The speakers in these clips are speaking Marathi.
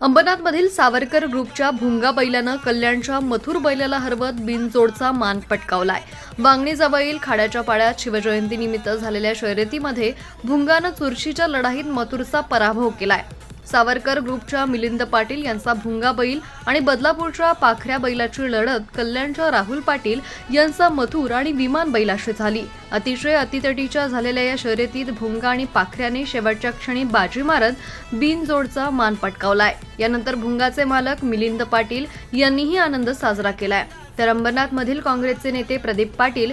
अंबरनाथमधील सावरकर ग्रुपच्या भुंगा बैलानं कल्याणच्या मथुर बैलाला हरवत बिनजोडचा मान पटकावलाय. वांगणीजवळील खाड्याच्या पाड्यात शिवजयंतीनिमित्त झालेल्या शर्यतीमध्ये भुंगानं चुरशीच्या लढाईत मथुरचा पराभव केलाय. सावरकर ग्रुपच्या मिलिंद पाटील यांचा भुंगा बैल आणि बदलापूरच्या पाखऱ्या बैलाची लढत कल्याणच्या राहुल पाटील यांचा मथुर आणि विमान बैलाशी झाली. अतिशय अतितटीच्या झालेल्या या शर्यतीत भुंगा आणि पाखऱ्याने शेवटच्या क्षणी बाजी मारत बिनजोडचा मान पटकावलाय. यानंतर भुंगाचे मालक मिलिंद पाटील यांनीही आनंद साजरा केलाय. तर अंबरनाथमधील काँग्रेसचे नेते प्रदीप पाटील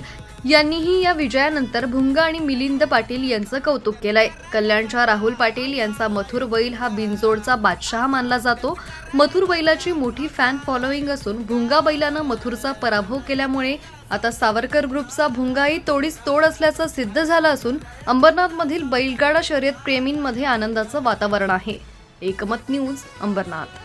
यांनीही या विजयानंतर भुंगा आणि मिलिंद पाटील यांचं कौतुक केलंय. कल्याणच्या राहुल पाटील यांचा मथुर बैल हा बिनजोडचा बादशहा मानला जातो. मथुर बैलाची मोठी फॅन फॉलोईंग असून भुंगा बैलानं मथुरचा पराभव केल्यामुळे आता सावरकर ग्रुपचा भुंगाही तोडीस तोड असल्याचं सिद्ध झालं असून अंबरनाथमधील बैलगाडा शर्यत प्रेमींमध्ये आनंदाचं वातावरण आहे. एकमत न्यूज अंबरनाथ.